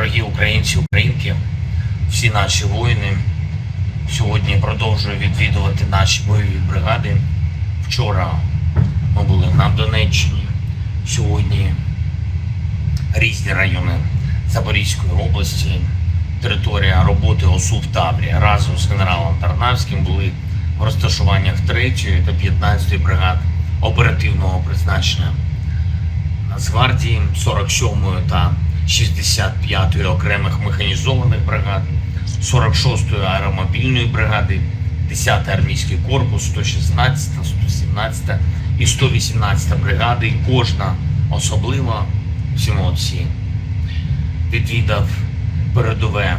Дорогі українці, українки, всі наші воїни. Сьогодні продовжую відвідувати наші бойові бригади. Вчора ми були на Донеччині, сьогодні різні райони Запорізької області, територія роботи ОСУ в Таврі. Разом з генералом Тарнавським були в розташуваннях 3 та 15 бригад оперативного призначення. Нацгвардії 47-ї та 65-ї окремих механізованих бригад, 46-ї аеромобільної бригади, 10-й армійський корпус, 116, 117 і 118 бригади. І кожна особлива всі відвідав передове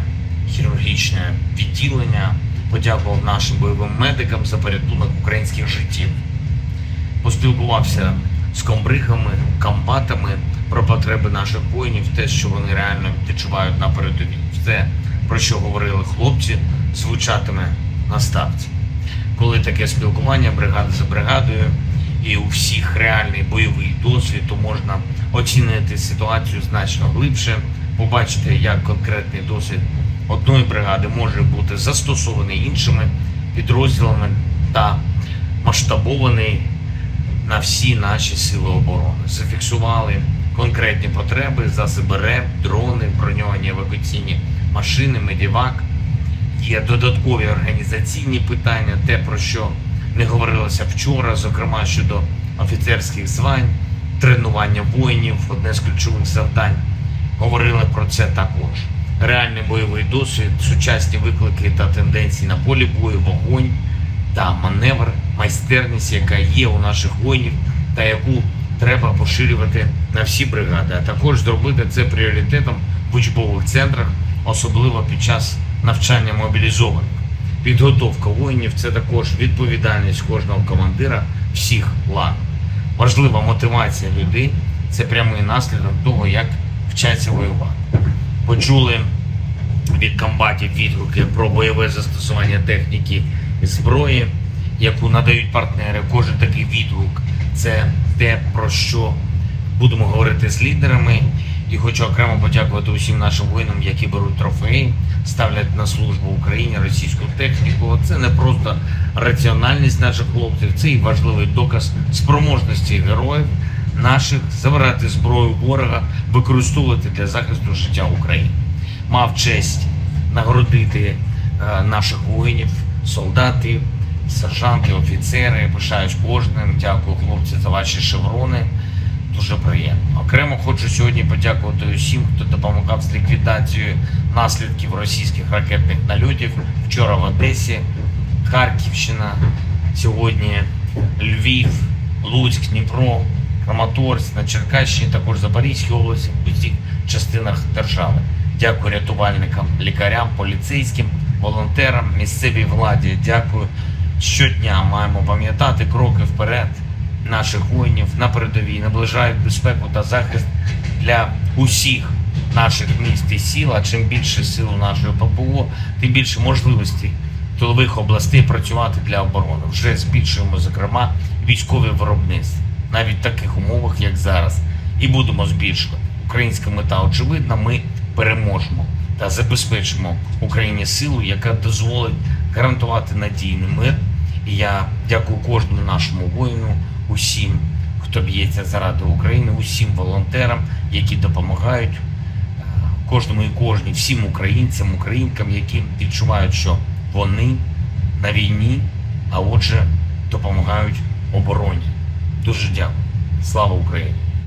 хірургічне відділення, подякував нашим бойовим медикам за порятунок українських життів поспілкувався з комбригами, комбатами про потреби наших воїнів, те, що вони реально відчувають на передовій. Все, про що говорили хлопці, звучатиме на ставці. Коли таке спілкування бригада за бригадою і у всіх реальний бойовий досвід, то можна оцінити ситуацію значно глибше, побачити, як конкретний досвід одної бригади може бути застосований іншими підрозділами та масштабований на всі наші сили оборони. Зафіксували конкретні потреби, засоби РЕП, дрони, броньовані евакуаційні машини, медівак. Є додаткові організаційні питання, те, про що не говорилося вчора, зокрема щодо офіцерських звань, тренування воїнів, одне з ключових завдань. Говорили про це також. Реальний бойовий досвід, сучасні виклики та тенденції на полі бою, вогонь та маневр, майстерність, яка є у наших воїнів, та яку треба поширювати на всі бригади, а також зробити це пріоритетом в учбових центрах, особливо під час навчання мобілізованих. Підготовка воїнів це також відповідальність кожного командира всіх лан. Важлива мотивація людей це прямий наслідок того, як вчаться воювати. Почули від комбатів відгуки про бойове застосування техніки зброї, яку надають партнери. Кожен такий відгук це те, про що будемо говорити з лідерами. І хочу окремо подякувати усім нашим воїнам, які беруть трофеї, ставлять на службу Україні російську техніку. Це не просто раціональність наших хлопців, це і важливий доказ спроможності героїв наших забирати зброю ворога, використовувати для захисту життя України. Мав честь нагородити е, наших воїнів, солдатів, сержанти, офіцери. Пишаюсь кожним. Дякую, хлопці, за ваші шеврони. Дуже приємно. Окремо хочу сьогодні подякувати усім, хто допомагав з ліквідацією наслідків російських ракетних нальотів. Вчора в Одесі, Харківщина, сьогодні Львів, Луцьк, Дніпро, Краматорськ, на Черкащині, також Запорізькій області, в усіх частинах держави. Дякую рятувальникам, лікарям, поліцейським, волонтерам, місцевій владі. Дякую. Щодня маємо пам'ятати кроки вперед наших воїнів на передовій, наближають безпеку та захист для усіх наших міст і сіл. А чим більше сил нашої ППО, тим більше можливостей тилових областей працювати для оборони. Вже збільшуємо, зокрема, військові виробництва, навіть в таких умовах, як зараз, і будемо збільшувати. Українська мета очевидна. Ми переможемо та забезпечимо Україні силу, яка дозволить гарантувати надійний мир. І я дякую кожному нашому воїну, усім, хто б'ється заради України, усім волонтерам, які допомагають е, кожному і кожній, всім українцям, українкам, які відчувають, що вони на війні, а отже, допомагають обороні. Дуже дякую. Слава Україні!